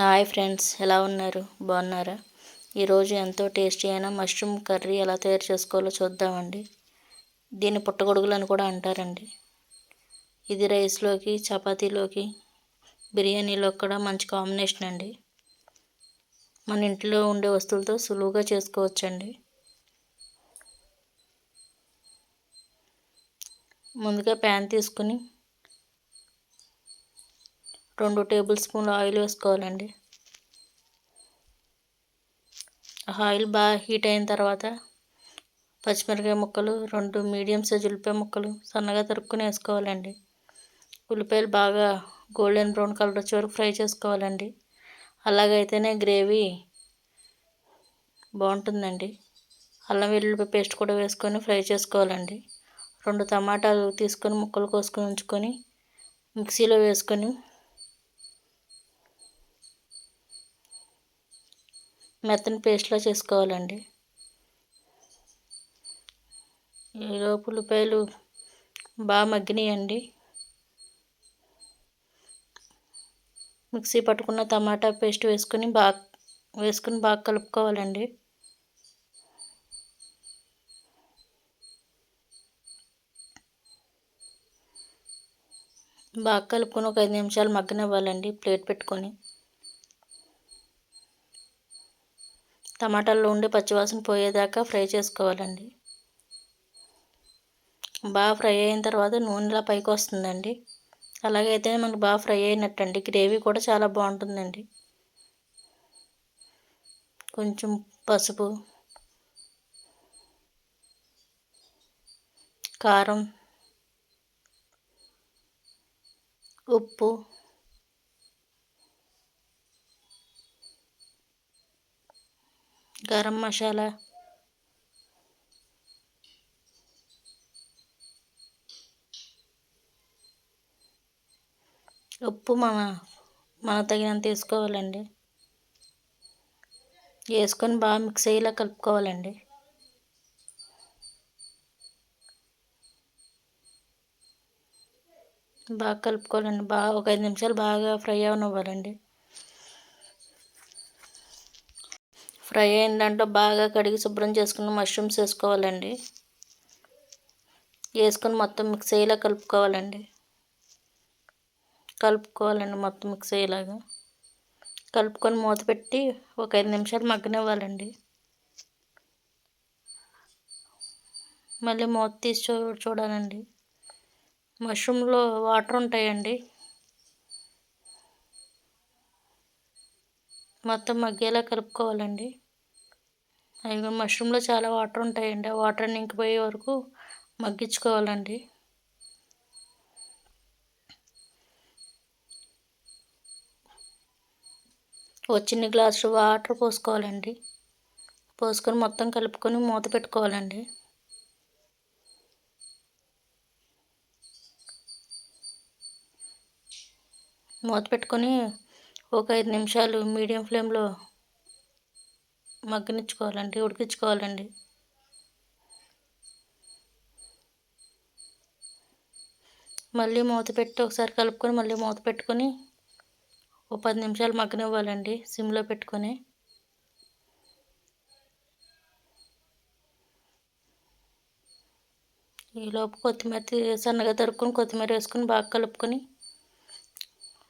Hi friends ఎలా ఉన్నారు? బాగున్నారా? ఈరోజు ఎంతో టేస్టీ అయిన మష్రూమ్ కర్రీ ఎలా తయారు చేసుకోవాలో చూద్దామండి. దీన్ని పుట్టగొడుగులు అని కూడా అంటారండి. ఇది రైస్లోకి చపాతీలోకి బిర్యానీలో కూడా మంచి కాంబినేషన్ అండి. మన ఇంట్లో ఉండే వస్తువులతో సులువుగా చేసుకోవచ్చండి. ముందుగా ప్యాన్ తీసుకుని రెండు టేబుల్ స్పూన్లు ఆయిల్ వేసుకోవాలండి. ఆయిల్ బాగా హీట్ అయిన తర్వాత పచ్చిమిరకాయ ముక్కలు రెండు మీడియం సైజ్ ఉల్లిపాయ ముక్కలు సన్నగా తరుక్కుని వేసుకోవాలండి. ఉల్లిపాయలు బాగా గోల్డెన్ బ్రౌన్ కలర్ వచ్చే వరకు ఫ్రై చేసుకోవాలండి. అలాగైతేనే గ్రేవీ బాగుంటుందండి. అల్లం వెల్లుల్లిపాయ పేస్ట్ కూడా వేసుకొని ఫ్రై చేసుకోవాలండి. రెండు టమాటాలు తీసుకొని ముక్కలు కోసుకొని ఉంచుకొని మిక్సీలో వేసుకొని మెత్తని పేస్ట్లా చేసుకోవాలండి. ఈలోపు ఉల్లిపాయలు బాగా మగ్గినాయండి. మిక్సీ పట్టుకున్న టమాటా పేస్ట్ వేసుకొని బాగా వేసుకుని బాగా కలుపుకోవాలండి. బాగా కలుపుకొని ఒక ఐదు నిమిషాలు మగ్గనివ్వాలండి ప్లేట్ పెట్టుకొని. టమాటాల్లో ఉండే పచ్చివాసన పోయేదాకా ఫ్రై చేసుకోవాలండి. బాగా ఫ్రై అయిన తర్వాత నూనెలా పైకి వస్తుందండి అలాగైతే మనకు బాగా ఫ్రై అయినట్టండి. గ్రేవీ కూడా చాలా బాగుంటుందండి. కొంచెం పసుపు కారం ఉప్పు గరం మసాలా. ఉప్పు మన మన తగినంత వేసుకోవాలండి. వేసుకొని బాగా మిక్స్ అయ్యేలా కలుపుకోవాలండి. బాగా కలుపుకోవాలండి. బాగా ఒక ఐదు నిమిషాలు బాగా ఫ్రై అవనివ్వాలండి. ఫ్రై అయిన దాంట్లో బాగా కడిగి శుభ్రం చేసుకున్న మష్రూమ్స్ వేసుకోవాలండి. వేసుకొని మొత్తం మిక్స్ అయ్యేలా కలుపుకోవాలండి. కలుపుకోవాలండి మొత్తం మిక్స్ అయ్యేలాగా. కలుపుకొని మూత పెట్టి ఒక ఐదు నిమిషాలు మగ్గనివ్వాలండి. మళ్ళీ మూత తీసి చూ చూడాలండి. మష్రూమ్లో వాటర్ ఉంటాయండి. మొత్తం మగ్గేలా కలుపుకోవాలండి. అవి మష్రూమ్లో చాలా వాటర్ ఉంటాయండి. ఆ వాటర్ ఇంకిపోయే వరకు మగ్గించుకోవాలండి. వచ్చిన గ్లాసు వాటర్ పోసుకోవాలండి. పోసుకొని మొత్తం కలుపుకొని మూత పెట్టుకోవాలండి. మూత పెట్టుకొని ఒక ఐదు నిమిషాలు మీడియం ఫ్లేమ్లో మగ్గనిచ్చుకోవాలండి ఉడికించుకోవాలండి. మళ్ళీ మూత పెట్టి ఒకసారి కలుపుకొని మళ్ళీ మూత పెట్టుకొని ఒక పది నిమిషాలు మగ్గనివ్వాలండి సిమ్లో పెట్టుకొని. ఈలోపు కొత్తిమీర సన్నగా తరుక్కుని కొత్తిమీర వేసుకొని బాగా కలుపుకొని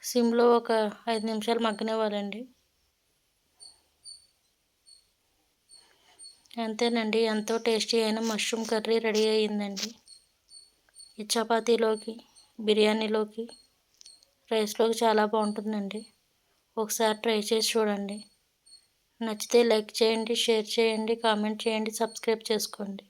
సిమ్లో ఒక ఐదు నిమిషాలు మగ్గనివ్వాలండి. అంతేనండి ఎంతో టేస్టీ అయిన మష్రూమ్ కర్రీ రెడీ అయ్యిందండి. ఈ చపాతీలోకి బిర్యానీలోకి రైస్లోకి చాలా బాగుంటుందండి. ఒకసారి ట్రై చేసి చూడండి. నచ్చితే లైక్ చేయండి షేర్ చేయండి కామెంట్ చేయండి సబ్స్క్రైబ్ చేసుకోండి.